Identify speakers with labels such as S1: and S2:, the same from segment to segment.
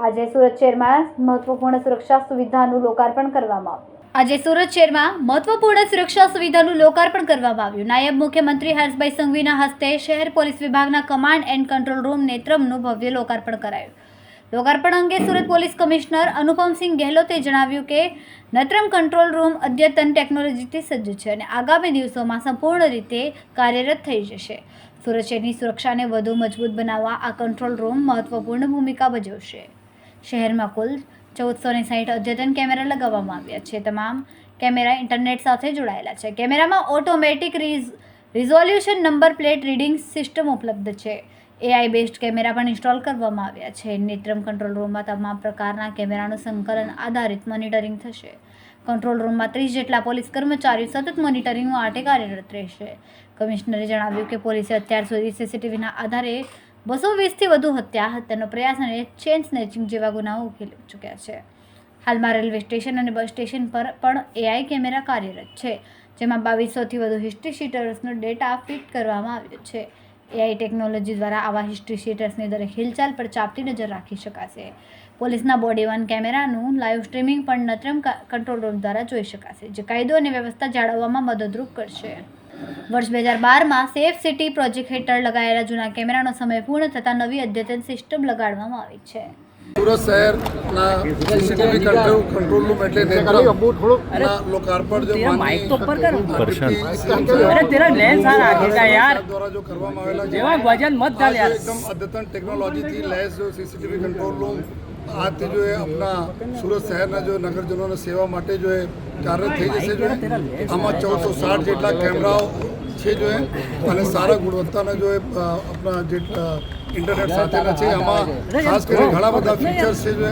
S1: આજે સુરત શહેરમાં મહત્વપૂર્ણ સુરક્ષા સુવિધાનું લોકાર્પણ કરવામાં આવ્યું. આજે સુરત શહેરમાં મહત્વપૂર્ણ સુરક્ષા સુવિધાનું લોકાર્પણ કરવામાં આવ્યું. નાયબ મુખ્યમંત્રી હર્ષભાઈ સંઘવીના હસ્તે શહેર પોલીસ વિભાગના કમાન્ડ એન્ડ કંટ્રોલ રૂમ નેત્રમનું ભવ્ય લોકાર્પણ કરાયું. લોકાર્પણ અંગે સુરત પોલીસ કમિશનર અનુપમસિંહ ગેહલોતે જણાવ્યું કે, નત્રમ કંટ્રોલ રૂમ અદ્યતન ટેકનોલોજીથી સજ્જ છે અને આગામી દિવસોમાં સંપૂર્ણ રીતે કાર્યરત થઈ જશે. સુરત શહેરની સુરક્ષાને વધુ મજબૂત બનાવવા આ કંટ્રોલ રૂમ મહત્વપૂર્ણ ભૂમિકા ભજવશે. શહેરમાં કુલ ચૌદસો ને સાઠ અદ્યતન કેમેરા લગાવવામાં આવ્યા છે. તમામ કેમેરા ઇન્ટરનેટ સાથે જોડાયેલા છે. કેમેરામાં automatic res, resolution number plate reading system ઉપલબ્ધ છે. એઆઈ બેસ્ડ કેમેરા પણ ઇન્સ્ટોલ કરવામાં આવ્યા છે. નેત્રમ કંટ્રોલ રૂમમાં તમામ પ્રકારના કેમેરાનું સંકલન આધારિત મોનિટરિંગ થશે. કંટ્રોલ રૂમમાં ત્રીસ જેટલા પોલીસ કર્મચારીઓ સતત મોનિટરિંગ માટે કાર્યરત રહેશે. કમિશનરે જણાવ્યું કે પોલીસે અત્યાર સુધી સીસીટીવીના આધારે બસો વીસથી વધુ હત્યા, હત્યાનો પ્રયાસ અને ચેન સ્નેચિંગ જેવા ગુનાઓ ઉકેલી ચૂક્યા છે. હાલમાં રેલવે સ્ટેશન અને બસ સ્ટેશન પર પણ એઆઈ કેમેરા કાર્યરત છે, જેમાં બાવીસોથી વધુ હિસ્ટ્રી શીટર્સનો ડેટા ફિટ કરવામાં આવ્યો છે. એઆઈ ટેકનોલોજી દ્વારા આવા હિસ્ટ્રી શીટર્સની દરેક હિલચાલ પર ચાપતી નજર રાખી શકાશે. પોલીસના બોડી વન કેમેરાનું લાઈવ સ્ટ્રીમિંગ પણ નત્રમ કંટ્રોલ રૂમ દ્વારા જોઈ શકાશે, જે કાયદો અને વ્યવસ્થા જાળવવામાં મદદરૂપ કરશે. વર્ષ બે હજાર બારમાં સેફ સિટી પ્રોજેક્ટ હેઠળ લગાયેલા જૂના કેમેરાનો સમય પૂર્ણ થતાં નવી અદ્યતન સિસ્ટમ લગાડવામાં આવી છે.
S2: સુરત શહેરના સીસીટીવી કંટ્રોલ કંટ્રોલ રૂમ એટલે નેત્રમના લોકાર્પણ જો
S3: માઇક તો પર
S2: કર.
S3: અરે તેરા લેન્સ આ રાખે કા યાર.
S2: દ્વારા જો કરવામાં આવેલા
S3: જેવા વજન મત ડાલ યાર
S2: એકદમ અદ્યતન ટેકનોલોજીથી લેન્સ જો સીસીટીવી કંટ્રોલ રૂમ આજથી જો એ આપણા સુરત શહેરના જો નગરજનોને સેવા માટે જો એ કાર્ય થઈ જશે જો આમાં ચૌદસો સાઠ જેટલા કેમેરાઓ છે જો અને સારા ગુણવત્તાના જો એ આપણા જે ઇન્ટરનેટ સાથેના છે, આમાં ખાસ કરીને ઘણા બધા ફીચર્સ છે જો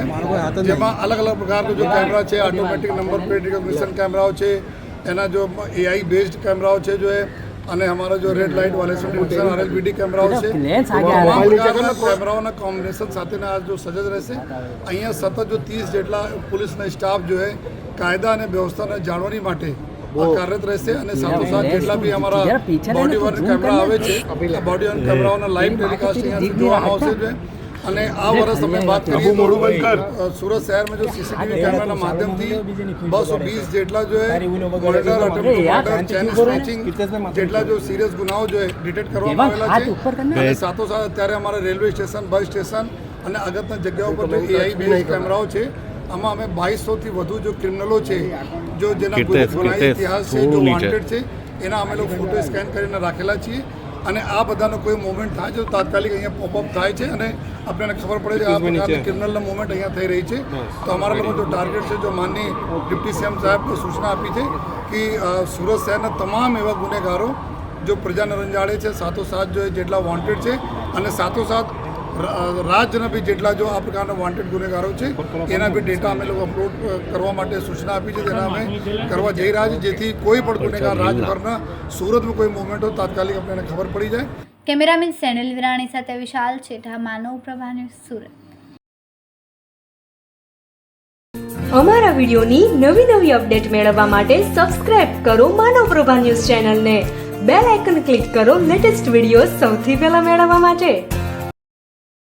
S2: જેમાં અલગ અલગ પ્રકારના જો કેમેરા છે ઓટોમેટિક નંબર પ્લેટ રિકોગ્નિશન કેમેરાઓ છે, એના જો એઆઈ બેઝડ કેમેરાઓ છે જો એ. અને અમારા જો રેડ લાઇટ વાલે ડિટેક્શન આરએલબીડી કેમેરાઓ છે
S3: Lens આગે
S2: તમામ
S3: આવે.
S2: પ્રકારના કેમેરાઓના કોમ્બિનેશન સાથેના આ જો સજજ રહેશે. અહીંયા સતત જો ત્રીસ જેટલા પોલીસના સ્ટાફ જો કાયદા અને વ્યવસ્થાને જાળવણી માટે કાર્યરત રહેશે અને સાથોસાથ જેટલા બી અમારા બોડી
S3: તો
S2: વર્ન કેમેરા આવે છે બોડી વર્ન કેમેરાઓના લાઈવ ટેલિકાસ્ટ અહીંયાથી જોવામાં આવશે અને આ વર્ષ અમે વાત કરીએ તો સુરત શહેરમાં જો સીસીટીવી કેમેરાના માધ્યમથી બસો વીસ જેટલા જો મર્ડર અટેમ્પ્ટ ચેન સ્નેચિંગ જેટલા જો સિરિયસ ગુનાઓ જો ડિટેક્ટ કરવામાં આવેલા છે સાથોસાથ અત્યારે અમારા રેલવે સ્ટેશન બસ સ્ટેશન અને અગત્યના જગ્યાઓ પર જો એઆઈ બેઝ કેમેરાઓ છે આમાં અમે બાવીસોથી વધુ જો ક્રિમિનલો છે જો જેના ગુનાહિત ઇતિહાસ છે જો
S4: થોડું
S2: વોન્ટેડ છે એના અમે લોકો ફોટો સ્કેન કરીને રાખેલા છીએ. અને આ બધાનો કોઈ મુવમેન્ટ થાય છે તો તાત્કાલિક અહીંયા પોપઅપ થાય છે અને આપણને ખબર પડે છે આ પ્રકારની ક્રિમિનલના મુવમેન્ટ અહીંયા થઈ રહી છે. તો અમારા લોકો જો ટાર્ગેટ છે જો માનની ડિપ્ટી સીએમ સાહેબ સૂચના આપી છે કે સુરત શહેરના તમામ એવા ગુનેગારો જો પ્રજાને રંજાડે છે સાથોસાથ જો જેટલા વોન્ટેડ છે અને સાથોસાથ ર- રાજ્યના બી જેટલા જો આ પ્રકારના વોન્ટેડ ગુનેગારો છે એના બી ડેટા અમે લોકો અપલોડ કરવા માટે સૂચના આપી છે તેના અમે કરવા જઈ રહ્યા છીએ જેથી કોઈ પણ ગુનેગાર રાજભરના સુરતમાં કોઈ મુવમેન્ટ હોય તાત્કાલિક આપણને ખબર પડી જાય.
S1: કેમેરામેન સેનલ વિરાણી સાથે વિશાલ છેઠા માનવ પ્રભા સુરત.
S5: અમારા વિડીયોની નવી નવી અપડેટ મેળવવા માટે સબસ્ક્રાઇબ કરો માનવ પ્રભા ન્યૂઝ ચેનલને. બેલ આઇકન ક્લિક કરો લેટેસ્ટ વીડિયો સૌથી પહેલા મેળવવા માટે.